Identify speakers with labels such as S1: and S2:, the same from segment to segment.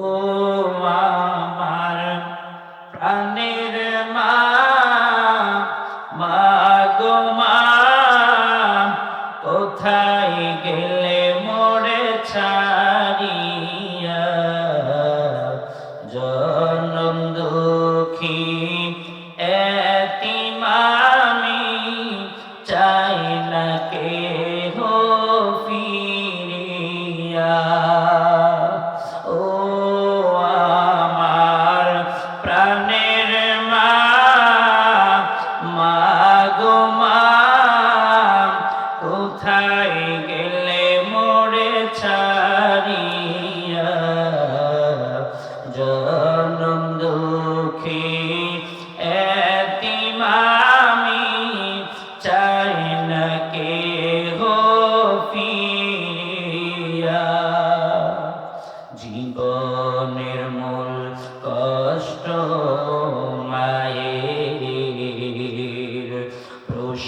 S1: আমার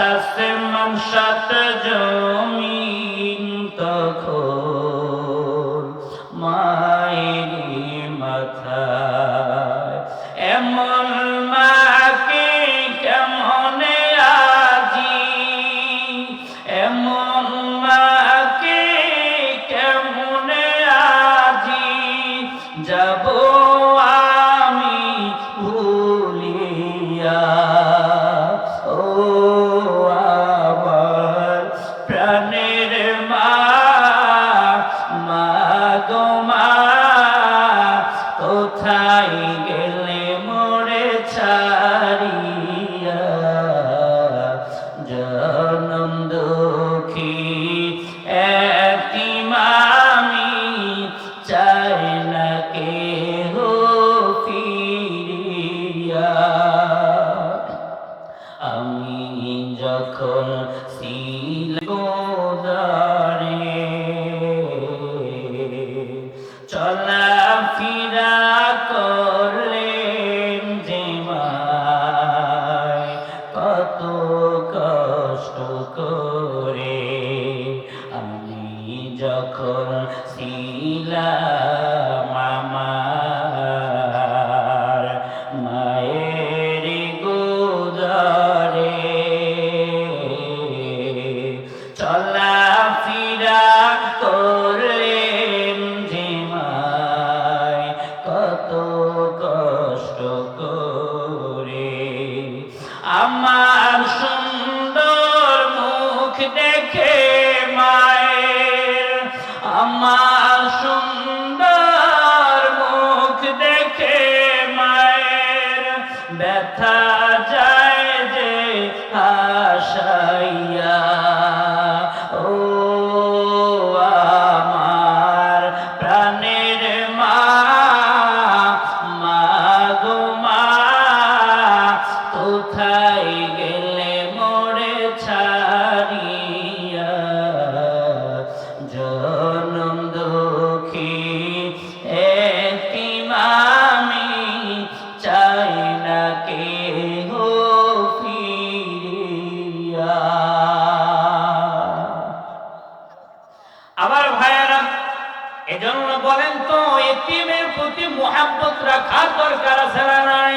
S1: আসমান সাত জমিন তখন মায়েরই মাথায়। এমন মাকে কেমনে আজি? এমন মাকে কেমনে আজি? যাব প্রাণের কোথায় গেলে মোরে ছাড়িয়া যখন শিলদারে চলা ফিরা করলেন যে কত কষ্ট করে আমি যখন ছিলাম আমার যায় যে আশাইয়া। ও আমার প্রাণের মা এজন্য বলেন তো, এতিমের প্রতি মোহাব্বত রাখা দরকার আছে নাই?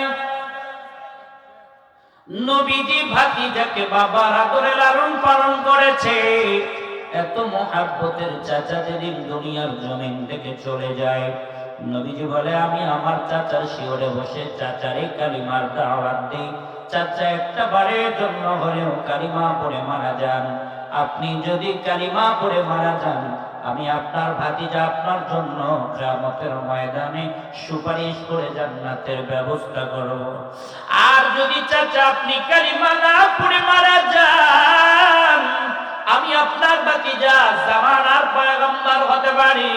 S1: নবীজি ভাতিজাকে বাবার আদরে লালন পালন করেছে। এত মোহাব্বতের চাচা যেদিন দুনিয়ার জমিন থেকে চলে যায়, নবীজি বলে, আমি আমার চাচার শিওরে বসে চাচারে কালিমার দাওয়াত দিই। চাচা একটা বারের জন্য হলেও কালিমা পড়ে মারা যান। আপনি যদি কালিমা পড়ে মারা যান আমি আপনার ভাতিজা আপনার জন্য জামতের ময়দানে সুপারিশ করে জান্নাতের ব্যবস্থা করব। আর যদি চাচা আপনি কালিমা না পড়ে মারা যান, আমি আপনার ভাতিজা জামানার পয়গম্বর হতে পারি।